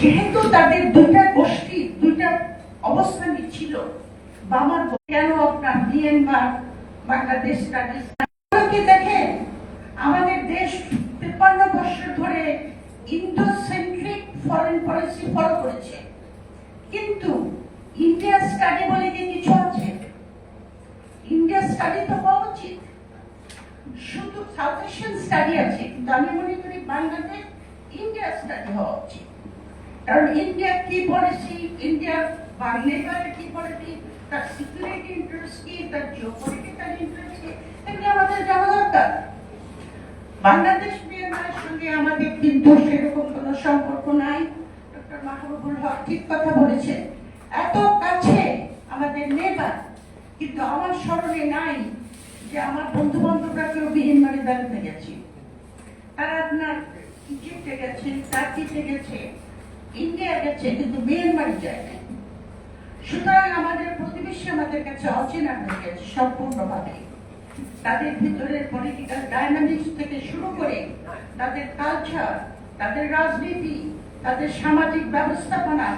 যেহেতু তাদের দুইটা গোষ্ঠী, দুইটা অবস্থানই ছিল বামার কেন আপনার মিয়ানমার, বাংলাদেশ স্টাডিজ কি দেখেন, আমাদের দেশ তিপ্পান্ন বছর ধরে ইন্ডোসেন্ট্রিক ফরেন পলিসি ফলো করেছে। কিন্তু ইন্ডিয়া স্টাডি বলে কি কিছু আছে ইন্ডিয়া স্টাডি তো হওয়া উচিত। শুধু সাউথ এশিয়ান স্টাডি আছে, কিন্তু আমি মনে করি বাংলাদেশ ইন্ডিয়া স্টাডি হওয়া উচিত। কারণ ইন্ডিয়া কি পলিসি ইন্ডিয়া বা নেপালের কি পলিসি তার সিকিউরিটি ইন্টারেস্ট কি? তার জিওপলিটিক্যাল ইন্টারেস্ট কি? এগুলো আমাদের জানা দরকার। বাংলাদেশ মিয়ানমারের সঙ্গে আমাদের কিন্তু সেরকম কোনো সম্পর্ক নাই। ডক্টর মাহবুবুল হক ঠিক কথা বলেছেন। এত কাছে আমাদের নেবার, কিন্তু আমার স্মরণে নাই যে আমার বন্ধু বান্ধবরা কেউ মিয়ানমারে বেড়াতে গেছে। তারা আপনার ইজিপ্টে গেছে টার্কিতে গেছে। ইন্ডিয়া গেছে কিন্তু মিয়ানমারে যায় সুতরাং আমাদের প্রতিবেশী আমাদের কাছে অচেনা হয়ে গেছে সম্পূর্ণভাবে। তাদের ভিতরের পলিটিক্যাল ডায়নামিক্স থেকে শুরু করে তাদের কালচার তাদের রাজনীতি, তাদের সামাজিক ব্যবস্থাপনা,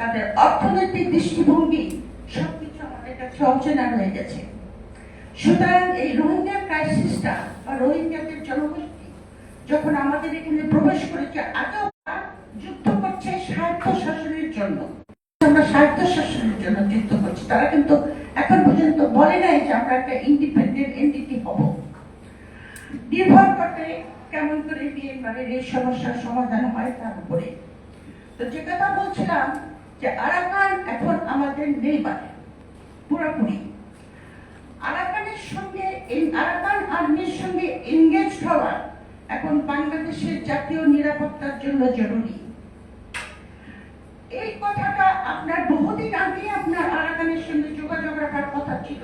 তাদের অর্থনৈতিক দৃষ্টিভঙ্গি, সবকিছু আমাদের কাছে অচেনা হয়ে গেছে। সুতরাং এই রোহিঙ্গা ক্রাইসিসটা বা রোহিঙ্গাদের জনগোষ্ঠী যখন আমাদের এখানে প্রবেশ করেছে আগেও আমরা শাসনের জন্য যুদ্ধ করছি তারা কিন্তু এখন পর্যন্ত বলে নাই যে আমরা একটা ইন্ডিপেন্ডেন্ট এন্টিটি হব। নির্ভর করে কেমন করে এই সমস্যার সমাধান হয় তার উপরে। তো যে কথা বলছিলাম যে আরাকান এখন আমাদের নেইবার পুরোপুরি। আরাকানের সঙ্গে আরাকান আর্মির সঙ্গে এনগেজ হওয়া এখন বাংলাদেশের জাতীয় নিরাপত্তার জন্য জরুরি এই কথাটা আপনার বহুদিন আগে আপনার আরাকানের সঙ্গে যোগাযোগ রাখার কথা ছিল।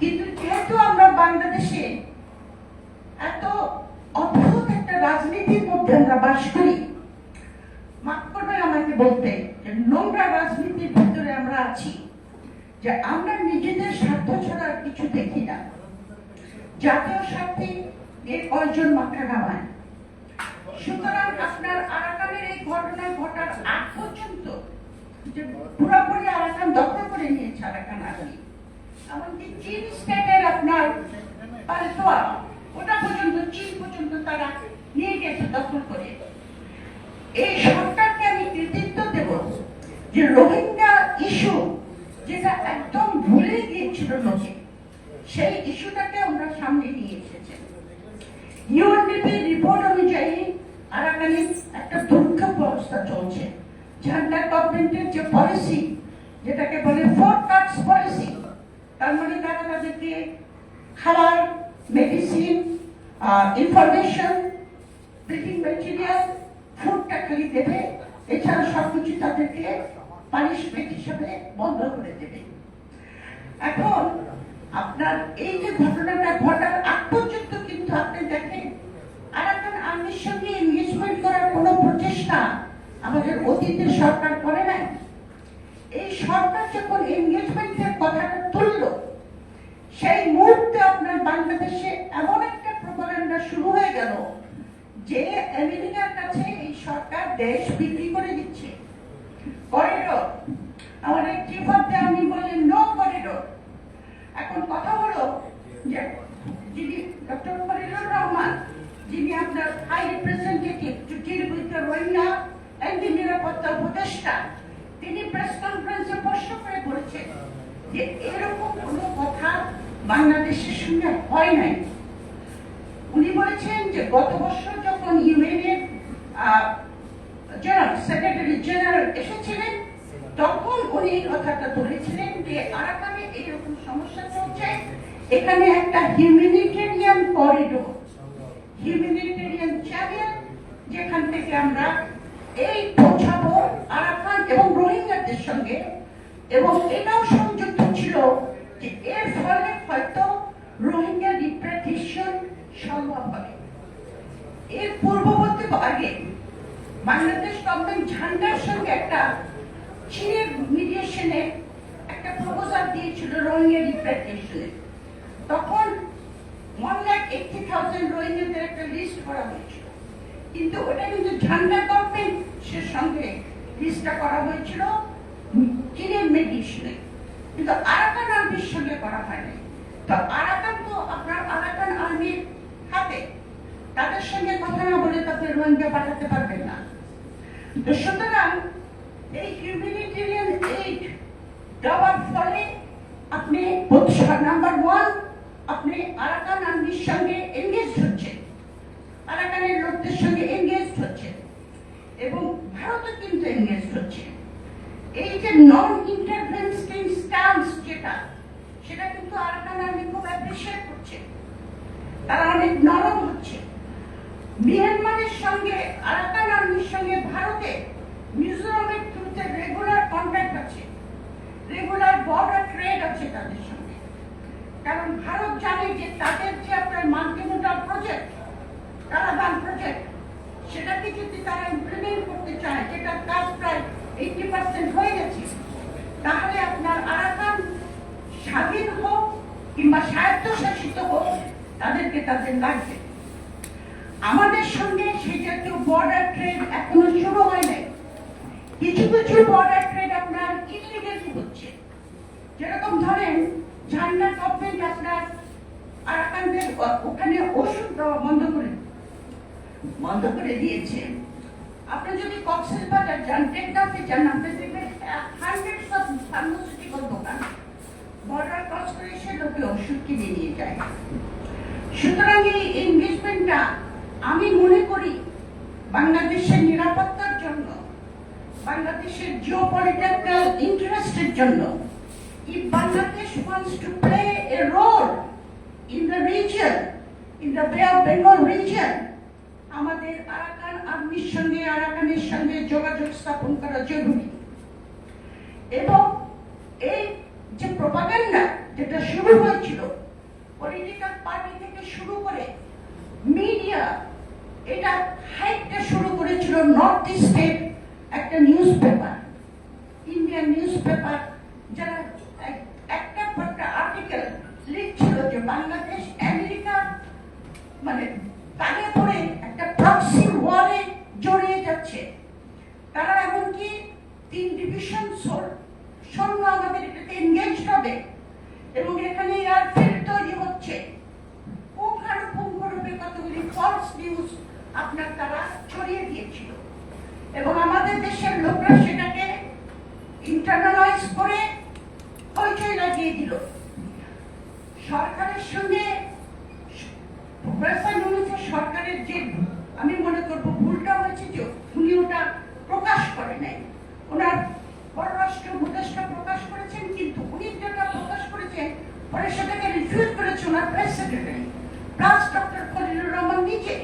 কিন্তু যেহেতু আমরা বাংলাদেশে এত অদ্ভুত একটা রাজনীতির মধ্যে আমরা বাস করি আমাকে বলতে নোংরা রাজনীতির ভিতরে আমরা আছি, যে আমরা নিজেদের স্বার্থ ছাড়া কিছু দেখি না। জাতীয় স্বার্থে এর কয়জন মাথা সুতরাং আপনার আরাকানের এই ঘটনা ঘটার আগ পর্যন্ত যে পুরোপুরি আরাকান দখল করে নিয়েছে আরাকান আর্মি এমনকি চীন স্টেটের আপনার পালতোয়া, ওটা পর্যন্ত, চীন পর্যন্ত তারা নিয়ে গেছে, দখল করে। এই সরকারকে আমি কৃতিত্ব দেব যে রোহিঙ্গা ইস্যু যেটা একদম ভুলে গিয়েছিল লোকে, সেই ইস্যুটাকে আমরা সামনে নিয়ে এসেছি। ইউএনডিপি রিপোর্ট অনুযায়ী আরাকানে একটা দুর্গম অবস্থা চলছে। ঝান্ডা গভর্নমেন্টের যে পলিসি যেটাকে বলে ফোর পলিসি তার মানে তারা তাদেরকে খাবার মেডিসিন ইনফরমেশন প্রিন্টিং ম্যাটেরিয়াল ফুডটা খালি দেবে, এছাড়া সবকিছু তাদেরকে পানিশমেন্ট হিসাবে বন্ধ করে দেবে। এখন আপনার এই যে ঘটনাটা ঘটার আগ পর্যন্ত কিন্তু আপনি দেখেন আরাকান আর্মির সঙ্গে এনগেজমেন্ট করার কোনো প্রচেষ্টা অতীতের সরকার করে নাই, এই সরকার যখন এনগেজমেন্টের কথাটা তুলল, সেই মুহূর্তে আপনার বাংলাদেশে এমন একটা প্রপাগান্ডা শুরু হয়ে গেল যে আমেরিকার কাছে এই সরকার দেশ বিক্রি করে দিচ্ছে। করিডোর আমাদের চিফ অফ দ্য আর্মি বললেন নো করিডোর এখন কথা হলো যে যিনি ডক্টর ফরিদুর রহমান, যিনি আপনার high representative to deal with Rohingya and নিরাপত্তা উপদেষ্টা, তিনি প্রেস কনফারেন্সে প্রশ্ন করে বলেছেন যে এরকম কোনো কথা বাংলাদেশের সঙ্গে হয় নাই। উনি বলেছেন যে গত বছর যখন ইউএনের জেনারেল সেক্রেটারি জেনারেল এসেছিলেন, তখন উনি এই কথাটা বলেছিলেন যে আরাকানে এইরকম সমস্যা চলছে, এখানে একটা হিউম্যানিটেরিয়ান করিডোর হিউম্যানিটেরিয়ান চ্যানেল যেখান থেকে আমরা এই পৌঁছাবো আরাকান এবং রোহিঙ্গাদের সঙ্গে, এবং এটাও সংযুক্ত ছিল যে এর ফলে হয়তো রোহিঙ্গা রিপ্রেটেশন সম্ভব হবে। এর পূর্ববর্তী আগে বাংলাদেশ গভর্নমেন্ট ঝান্ডার সঙ্গে একটা চীনের মিডিয়েশনে একটা প্রপোজাল দিয়েছিল রোহিঙ্গা রিপ্রেটেশনে তখন ওয়ান লাখ এইটি থাউজেন্ড রোহিঙ্গাদের একটা লিস্ট করা হয়েছিল। কিন্তু ওটা কিন্তু ঝান্ডা গভর্নমেন্ট সঙ্গে করা হয়েছিল। মেডিসিনে। কিন্তু আরাকান আর্মির সঙ্গে করা হয়নি। তো আরাকান তো আপনার আরাকান আর্মির হাতে। তাদের সঙ্গে কথা না বলে রোহিঙ্গা পাঠাতে পারবেন না। তো সুতরাং এই হিউম্যানিটেরিয়ান এইড দেওয়ার ফলে আপনি নাম্বার ওয়ান আপনি আরাকান আর্মির সঙ্গে এনগেজ হচ্ছেন। আরাকানের লোকদের সঙ্গে এনগেজ হচ্ছে এবং ভারতও কিন্তু এনগেজ হচ্ছে। এই যে নন ইন্টারভেনশন স্টান্স যেটা, সেটা কিন্তু আরাকান আর্মি খুব অ্যাপ্রিসিয়েট করছে। তারা অনেক নরম হচ্ছে। মিয়ানমারের সঙ্গে, আরাকান আর্মির সঙ্গে ভারতে মিজোরামের থ্রুতে রেগুলার কন্ট্যাক্ট আছে। রেগুলার বর্ডার ট্রেড আছে তাদের সঙ্গে। কারণ ভারত জানে যে তাদের যে আপনার মাল্টিমোডাল প্রজেক্ট কারাবান প্রজেক্ট সেটাকে যদি তারা ইমপ্লিমেন্ট করতে চায় যেটার কাজ প্রায় এইটি পার্সেন্ট হয়ে গেছে, তাহলে আপনার আরাকান স্বাধীন হোক কিংবা স্বায়ত্তশাসিত হোক, তাদেরকে তাদের লাগবে। আমাদের সঙ্গে সেই জাতীয় বর্ডার ট্রেড এখনও শুরু হয় নাই। কিছু কিছু বর্ডার ট্রেড আপনার ইলিগালি হচ্ছে। যেরকম ধরেন ঝান্ডা গভর্নমেন্ট আপনার আরাকানদের ওখানে ওষুধ দেওয়া বন্ধ করে বন্ধ করে দিয়েছে। আপনি যদি কক্সেস বাজার যান টেকনাফে যান আপনি দেখবেন হান্ড্রেডস অফ ফার্মাসিউটিক্যাল দোকান। বর্ডার ক্রস করে সে লোকে ওষুধ কিনে নিয়ে যায়। সুতরাং এই এনগেজমেন্টটা আমি মনে করি বাংলাদেশের নিরাপত্তার জন্য বাংলাদেশের জিও পলিটিক্যাল ইন্টারেস্টের জন্য if Bangladesh wants to play a role in the region, in the Bay of Bengal region, আমাদের আরাকান আর্মির সঙ্গে আরাকানের সঙ্গে যোগাযোগ স্থাপন করা জরুরি। এবং এই যে প্রপাগান্ডা যেটা শুরু হয়েছিল পলিটিক্যাল পার্টি থেকে শুরু করে মিডিয়া এটা হাইটটা শুরু করেছিল নর্থ ইস্টের একটা news paper Indian news paper যারা এক- একটা পর একটা আর্টিকেল লিখছিল যে বাংলাদেশ আমেরিকা মানে তাকে পরে একটা প্রক্সি ওয়ারে জড়িয়ে যাচ্ছে তারা এমনকি তিন ডিভিশন সৈন্য আমাদের এটাতে এনগেজ হবে এবং এখানে এয়ারফিল্ড তৈরি হচ্ছে পুঙ্খানুপুঙ্খরূপে কতগুলি ফলস নিউজ আপনার তারা ছড়িয়ে দিয়েছিল এবং আমাদের দেশের লোকরা সেটাকে ইন্টারনালাইজ করে হইচই লাগিয়ে দিল। সরকারের সঙ্গে সরকারের যে, আমি মনে করব ভুলটা হয়েছে যে উনি ওটা প্রকাশ করে নাই। ওনার পররাষ্ট্র উপদেষ্টা প্রকাশ করেছেন, কিন্তু উনি যেটা প্রকাশ করেছেন পরে সেটাকে রিফিউজ করেছে ওনার press secretary plus doctor Khalilur Rahman নিজে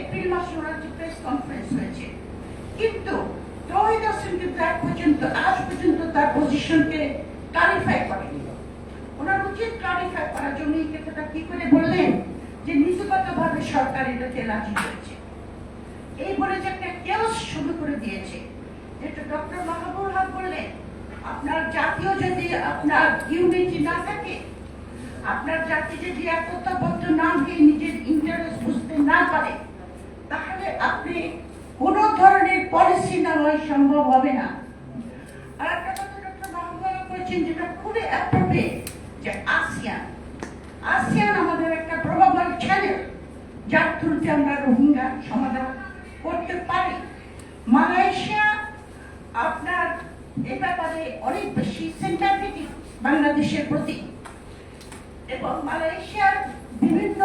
এপ্রিল মাসে ওনার যে প্রেস কনফারেন্স হয়েছে। কিন্তু তহিদ হোসেন কিন্তু এক পর্যন্ত আজ পর্যন্ত পজিশনকে ক্লারিফাই করেনি ওনার উচিত ক্লারিফাই করার জন্য এই ক্ষেত্রটা কি করে বললেন? যে নীতিগতভাবে সরকার এটাতে রাজি হয়েছে। এই বলে যে একটা কেউস শুরু করে দিয়েছে। যেটা ডক্টর মাহবুব হক বললেন, আপনার জাতীয় যদি আপনার ইউনিটি না থাকে, আপনার জাতি যদি একতাবদ্ধ না হয়ে নিজের ইন্টারেস্ট বুঝতে না পারে, তাহলে আপনি কোন ধরনের পলিসি নেওয়া সম্ভব হবে না আর একটা কথা ডক্টর মাহবুব হক বলেছেন যেটা খুবই অ্যাপ্রোপ্রিয়েট যে আসিয়ান আসিয়ান আমাদের একটা প্রভাবল চ্যানেল যার থ্রুতে আমরা রোহিঙ্গা সমাধান করতে পারি মালয়েশিয়া আপনার এ ব্যাপারে অনেক বেশি সেন্টারিটি বাংলাদেশের প্রতি এবং মালয়েশিয়ার বিভিন্ন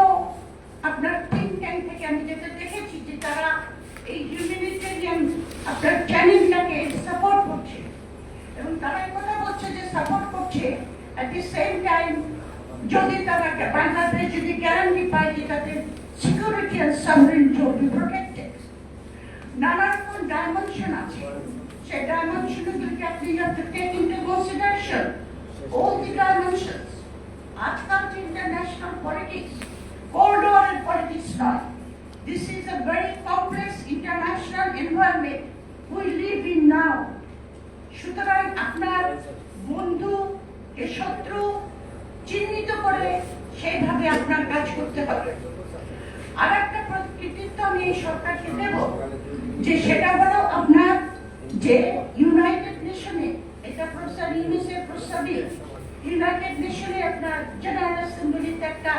আপনার থিঙ্ক ট্যাঙ্ক থেকে আমি যেটা দেখেছি যে তারা এই হিউম্যানিটেরিয়ান আপনার চ্যানেলটাকে সাপোর্ট করছে এবং তারা এই কথা বলছে যে সাপোর্ট করছে অ্যাট দি সেম টাইম যদি তারা বাংলাদেশ যদি গ্যারান্টি পায় যে তাদের security and sovereignty will be protected নানা রকম ডাইমেনশন আছে সেই ডাইমেনশনগুলোকে আপনি have to take into consideration all the dimensions, আজকাল যে ইন্টারন্যাশনাল পলিটিক্স কোল্ড ওয়ারের পলিটিক্স নয়। This is a very complex international environment we live in now. সুতরাং আপনার বন্ধু কে শত্রু করে সেইভাবে আপনার কাজ করতে আর একটা কৃতিত্ব আমি এই সরকারকে দেব, যে সেটা হলো আপনার যে ইউনাইটেড নেশনে এটা প্রস্তাব, ইউনিসেফ ইউনাইটেড নেশনে আপনার জেনারেল অ্যাসেম্বলিতে একটা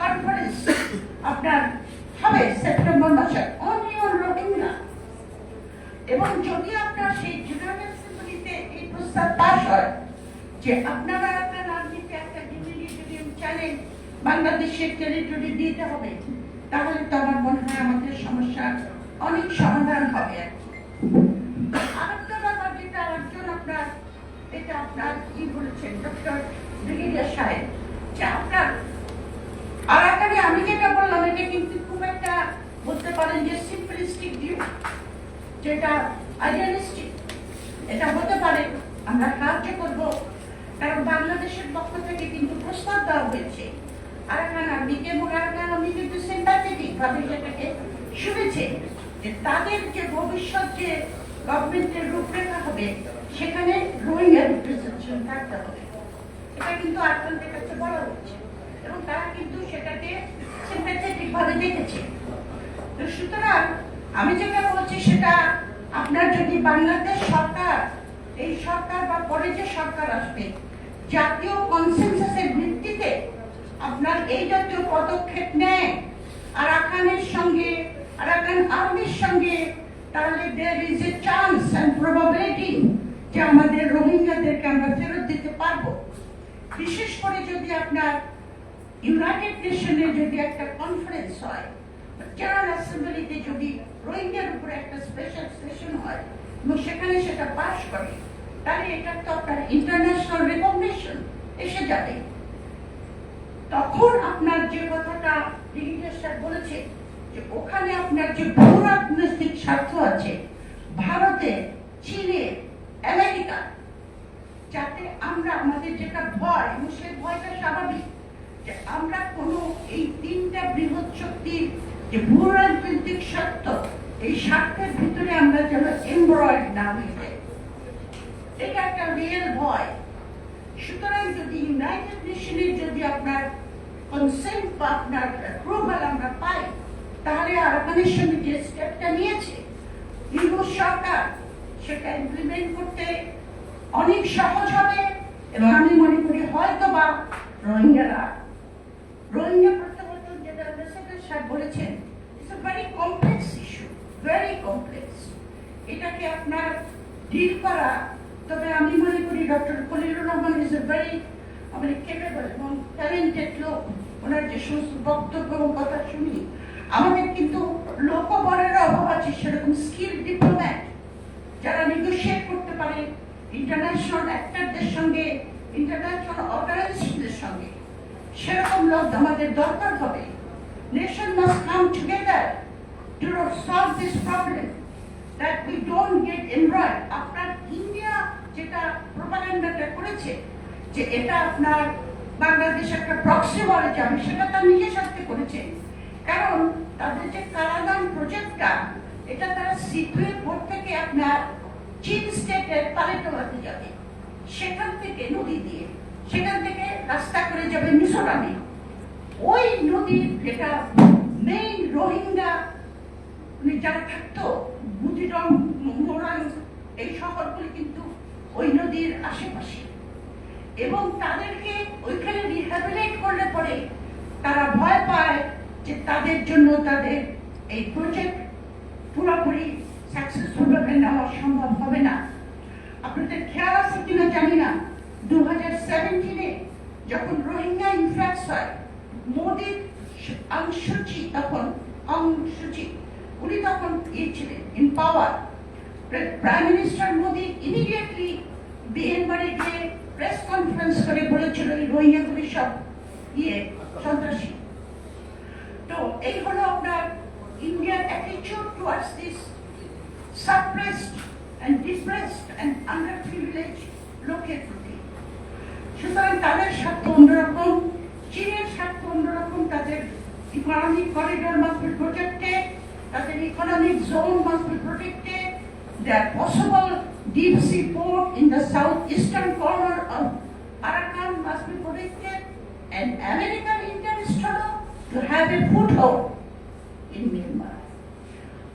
কনফারেন্স আপনার হবে সেপ্টেম্বর মাসে অনলি অন রোহিঙ্গা এবং যদি আপনার সেই জেনারেল অ্যাসেম্বলিতে এই প্রস্তাব পাস হয়, যে আপনারা চ্যালেঞ্জ বাংলাদেশের টেরিটরি দিতে হবে, তাহলে তো আমার মনে হয় আমাদের সমস্যার অনেক সমাধান হবে আর। আরেকটা ব্যাপার যেটা আরেকজন আপনার, এটা আপনার কি বলেছেন ডক্টর ব্রিগেডিয়ার সাহেব, যে আপনার আরাকানে আমি যেটা বললাম, এটা কিন্তু খুব একটা বলতে পারেন যে সিম্পলিস্টিক ভিউ যেটা আইডিয়ালিস্টিক এটা হতে পারে, আমরা সাহায্য করব কারণ বাংলাদেশের পক্ষ থেকে কিন্তু প্রস্তাব দেওয়া হয়েছে। আরাকান আর্মিকে এবং আরাকান আর্মি কিন্তু সিম্প্যাথেটিক ভাবে সেটাকে শুনেছে যে তাদের যে ভবিষ্যৎ যে গভর্নমেন্টের রূপরেখা হবে, সেখানে রোহিঙ্গা রিপ্রেজেন্টেশন থাকতে হবে। এটা কিন্তু আরাকানদের কাছে বলা হচ্ছে। এবং তারা কিন্তু সেটাকে সিম্প্যাথেটিক ভাবে দেখেছে। তো সুতরাং আমি যেটা বলছি, সেটা আপনার যদি বাংলাদেশ সরকার, এই সরকার বা পরে যে সরকার আসবে জাতীয় কনসেনসাসের ভিত্তিতে আপনার এই জাতীয় পদক্ষেপ নেয়। আরাকানের সঙ্গে, আরাকান আর্মির সঙ্গে, তাহলে there is a chance and probability যে আমাদের রোহিঙ্গাদেরকে আমরা ফেরত দিতে পারব। বিশেষ করে যদি আপনার ইউনাইটেড নেশনে যদি একটা কনফারেন্স হয় জেনারেল অ্যাসেম্বলিতে যদি রোহিঙ্গার উপরে একটা স্পেশাল সেশন হয়, এবং সেখানে সেটা পাশ করে তাহলে এটা তো আপনার ইন্টারন্যাশনাল রেকগনিশন এসে যাবে। তখন আপনার যে কথাটা ব্রিগেডিয়ার স্যার বলেছে, যে ওখানে আপনার যে ভূ রাজনৈতিক স্বার্থ আছে, ভারতে, চীনে, আমেরিকা, যাতে আমরা আমাদের যেটা ভয়, এবং সেই ভয়টা স্বাভাবিক, যে আমরা কোনো এই তিনটা বৃহৎ শক্তির যে ভূ রাজনৈতিক স্বার্থ, এই স্বার্থের ভিতরে আমরা যেন এমব্রয়েড না হয়ে এটা ভয় সুতরাং যদি ইউনাইটেড নেশনের যদি আপনার কনসেন্ট বা আপনার অ্যাপ্রুভাল আমরা পাই, তাহলে আরাকানের সঙ্গে যে স্টেপটা নিয়েছে ইউরোপ সরকার সেটা ইমপ্লিমেন্ট করতে অনেক সহজ হবে এবং আমি মনে করি হয়তো বা রোহিঙ্গারা, রোহিঙ্গা প্রত্যাবর্তন যেটা অ্যাম্বাসেডার সাহেব বলেছেন it's a very complex issue very complex এটাকে আপনার ডিল করা তবে আমি মনে করি doctor Khalilur Rahman is a very মানে কেপেবল এবং ট্যালেন্টেড লোক। ওনার যে সমস্ত বক্তব্য এবং কথা শুনি, আমাদের কিন্তু লোকবলের অভাব আছে, সেরকম স্কিল ডিপ্লোম্যাট যারা নেগোশিয়েট করতে পারে ইন্টারন্যাশনাল অ্যাক্টরদের সঙ্গে ইন্টারন্যাশনাল অর্গানাইজেশনদের সঙ্গে। সেরকম লোক আমাদের দরকার হবে। Nation must come together to solve this problem that we don't get annoyed আপনার ইন্ডিয়া যেটা প্রোপাগান্ডাটা করেছে যে এটা আপনার বাংলাদেশ একটা প্রক্সি ওয়ারে যাবে, সেটা তার নিজের সাথে করেছে। কারণ তাদের যে কারাগান প্রজেক্টটা এটা তারা সিধুয়ের পর থেকে আপনার চীন স্টেটের পালেটোলাতে যাবে। সেখান থেকে নদী দিয়ে, সেখান থেকে রাস্তা করে যাবে মিশোরামে ওই নদীর যেটা মেইন রোহিঙ্গা মানে যারা থাকতো বুদিরং মোরাং এই শহরগুলি কিন্তু ওই নদীর আশেপাশে। এবং তাদেরকে ওইখানে রিহ্যাবিলেট করলে পরে তারা ভয় পায় যে তাদের জন্য তাদের এই প্রজেক্ট পুরোপুরি সাকসেসফুল ভাবে নেওয়া সম্ভব হবে না। আপনাদের খেয়াল আছে কিনা জানি না। দু হাজার সেভেন্টিনে যখন রোহিঙ্গা ইনফ্লাক্স হয়, মোদির অংশুচি তখন, অংশুচি, উনি তখন ইয়ে ছিলেন in power prime minister Modi immediately বিএনবারে গিয়ে প্রেস কনফারেন্স করে বলেছিল এই রোহিঙ্গাগুলি সব ইয়ে সন্ত্রাসী তো এই হলো আপনার ইন্ডিয়ার attitude towards this and depressed and under privilege লোকের প্রতি সুতরাং তাদের স্বার্থ অন্যরকম, চীনের স্বার্থ অন্যরকম, তাদের economic corridor must be protected তাদের economic zone must be protected There possible deep sea port in the southeastern corner of Arakan must be protected and American interest to have a foothold in Myanmar.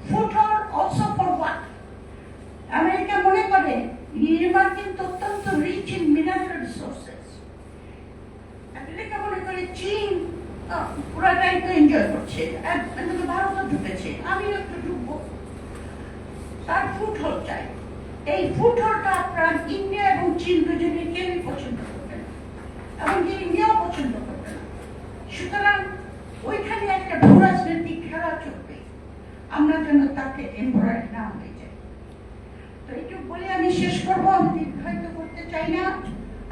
Foothold also for what? America মনে নির্মাণ কিন্তু অত্যন্ত rich in mineral resources America মনে করে চীন আহ, পুরাটাই তো enjoy করছে এক- এদিকে ভারতও ঢুকেছে আমি একটু ঢুকবো তার ফুট হোল চাই। এই ফুট হোলটা আপনার ইন্ডিয়া এবং চীন দুজনে কেউই পছন্দ করবে না এমনকি ইন্ডিয়াও পছন্দ করবে না। সুতরাং ওইখানে একটা ভূ রাজনৈতিক খেলা চলবে। আমরা যেন তাকে এমব্রয়েড না হয়ে যাই তো এইটুকু বলে আমি শেষ করব, আমি নির্ধারিত করতে চাই না।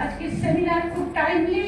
আজকে সেমিনার খুব টাইমলি